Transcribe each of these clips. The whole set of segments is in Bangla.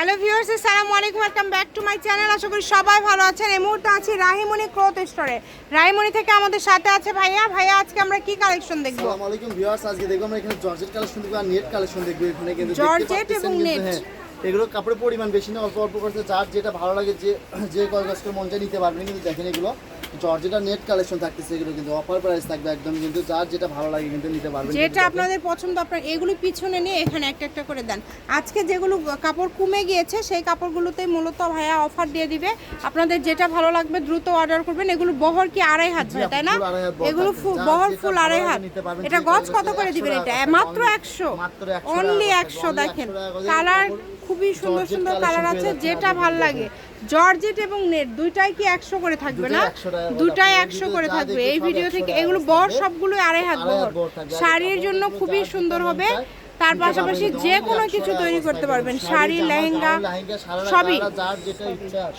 হ্যালো ভিউয়ার্স আসসালামু আলাইকুম welcome back to my channel আশা করি সবাই ভালো আছেন। এই মুহূর্তে আছি রাহিমণি ক্লথ স্টোরে। রাহিমণি থেকে আমাদের সাথে আছে ভাইয়া। ভাইয়া আজকে আমরা কি কালেকশন দেখব? আসসালামু আলাইকুম ভিউয়ার্স আজকে দেখব আমরা এখানে জর্জেট কালেকশন দেখব আর নেট কালেকশন দেখব। এখানে কিন্তু জর্জেট এবং নেট। হ্যাঁ, এগুলো কাপড়ের পরিমাণ বেশি না অল্প অল্প করতে যার যেটা ভালো লাগে যে যে কয় করে মন চায় নিতে পারবেন। কিন্তু দেখেন এগুলো জর্জেট নেট কালেকশন থাকতেছে এগুলো কিন্তু অফার প্রাইস থাকবে একদম কিন্তু যার যেটা ভালো লাগে কিন্তু নিতে পারবেন যেটা আপনাদের পছন্দ আপনার এগুলো পিছনে নিয়ে এখানে একটা একটা করে দেন। আজকে যেগুলো কাপড় কমে গিয়েছে সেই কাপড়গুলোতে মূলত ভাইয়া অফার দিয়ে দিবে। আপনাদের যেটা ভালো লাগবে দ্রুত অর্ডার করবেন। এগুলো বহর কি আড়াই হাত ভাই তাই না? এগুলো। বহর ফুল আড়াই হাত। এটা গজ কত করে দিবেন এটা? মাত্র একশো। অনলি একশো দেখেন। 100 টাকা করে কালার খুবই সুন্দর সুন্দর কালার আছে যেটা ভালো লাগে। জর্জেট এবং নেট দুইটাই কি একশো করে থাকবে না? দুটোই 100 টাকা করে দুটাই একশো করে থাকবে। এই ভিডিও থেকে এগুলো বর সবগুলো আড়াই হাত বর বহর শাড়ির জন্য খুবই সুন্দর হবে। তার পাশাপাশি যে কোনো কিছু তৈরি করতে পারবেন শাড়ি, লেহেঙ্গা সবই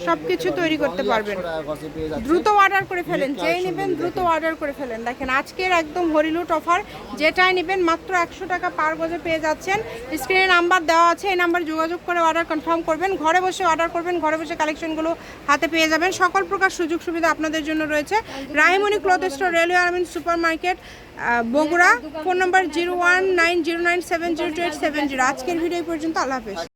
সব কিছু তৈরি করতে পারবেন। করতে Only পারবেন। 100 টাকা গজে পেয়ে যাচ্ছেন। দ্রুত অর্ডার করে ফেলেন যেই নেবেন দ্রুত অর্ডার করে ফেলেন দেখেন আজকের একদম হরিলুট অফার যেটাই নেবেন মাত্র একশো টাকা পার গজে পেয়ে যাচ্ছেন স্ক্রিনে নাম্বার দেওয়া আছে এই নাম্বার যোগাযোগ করে অর্ডার কনফার্ম করবেন ঘরে বসে অর্ডার করবেন ঘরে বসে কালেকশনগুলো হাতে পেয়ে যাবেন সকল প্রকার সুযোগ সুবিধা আপনাদের জন্য রয়েছে Rahimoni cloth store railway Armin super market Bogura phone number zero one nine zero nine seven zero two eight seven zero আজকের ভিডিও পর্যন্ত আল্লাহ হাফেজ।